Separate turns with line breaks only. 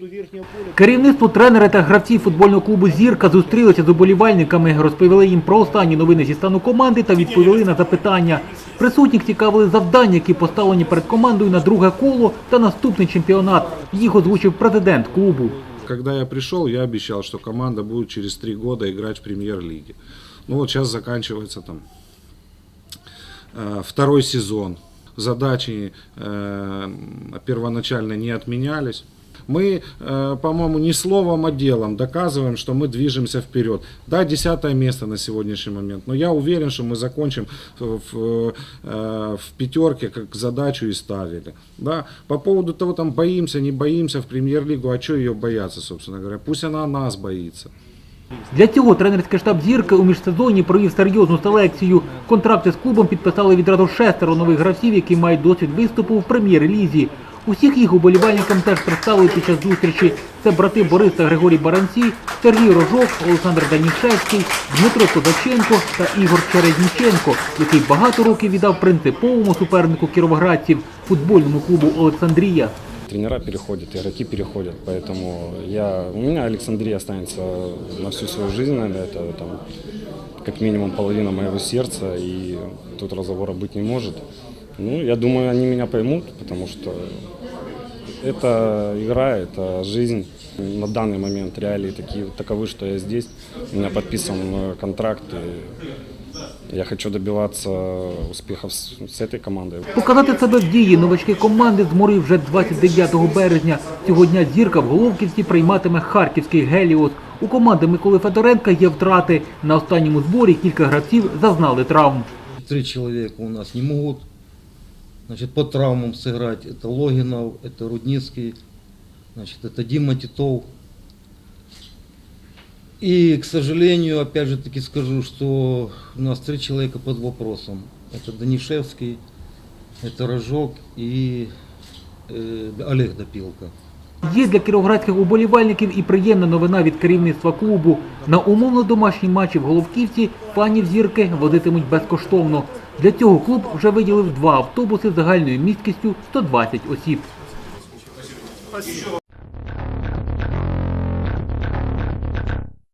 поводу верхнего поля.
Керівництво тренери та гравці футбольного клубу Зірка зустрілися з уболівальниками, розповіли їм про останні новини зі стану команди та відповіли на запитання. Присутніх цікавили завдання, які поставлені перед командою на друге коло та наступний чемпіонат. Їх озвучив президент клубу.
Когда я пришел, я обещал, что команда будет через три года играть в премьер-лиге. Ну вот сейчас заканчивается там э, второй сезон. Задачи э, первоначально не отменялись Мы, э, по-моему, не словом, а делом доказываем, что мы движемся вперед. Да, десятое место на сегодняшний момент, но я уверен, что мы закончим в, в, э, в пятерке, как задачу и ставили. Да? По поводу того, там боимся, не боимся в премьер-лигу, а что ее бояться, собственно говоря? Пусть она нас боится.
Для цього тренерський штаб зірки у міжсезонні провів серйозну селекцію. Контракти з клубом підписали відразу шестеро нових гравців, які мають досвід виступу в прем'єр-лізі. Усіх їх уболівальникам теж представили під час зустрічі. Це брати Борис та Григорій Баранці, Сергій Рожок, Олександр Данішевський, Дмитро Козаченко та Ігор Черезніченко, який багато років віддав принциповому супернику кіровоградців футбольному клубу Олександрія.
Тренера переходят, игроки переходят, поэтому я, у меня Александрия останется на всю свою жизнь, наверное, это там, как минимум половина моего сердца, и тут разговора быть не может. Ну, я думаю, они меня поймут, потому что это игра, это жизнь. На данный момент реалии такие, таковы, что я здесь, у меня подписан э, контракт, и я хочу добиваться успехов с, с этой командой.
Показати себе в дії новачки команди зморив вже 29 березня. Цього дня зірка в Головківці прийматиме харківський Геліос. У команди Миколи Федоренка є втрати. На останньому зборі кілька гравців зазнали травм.
Три человека у нас не могут значит, по травмам сыграть. Это Логинов, это Рудницкий, значит, это Дима Титов. И, к сожалению, опять же таки скажу, что у нас три человека под вопросом. Это Данишевский, это Рожок и э, Олег Допилка.
Є для кіровоградських уболівальників і приємна новина від керівництва клубу. На умовно домашні матчі в Головківці фанів зірки водитимуть безкоштовно. Для цього клуб вже виділив два автобуси загальною місткістю 120 осіб.
Спасибо.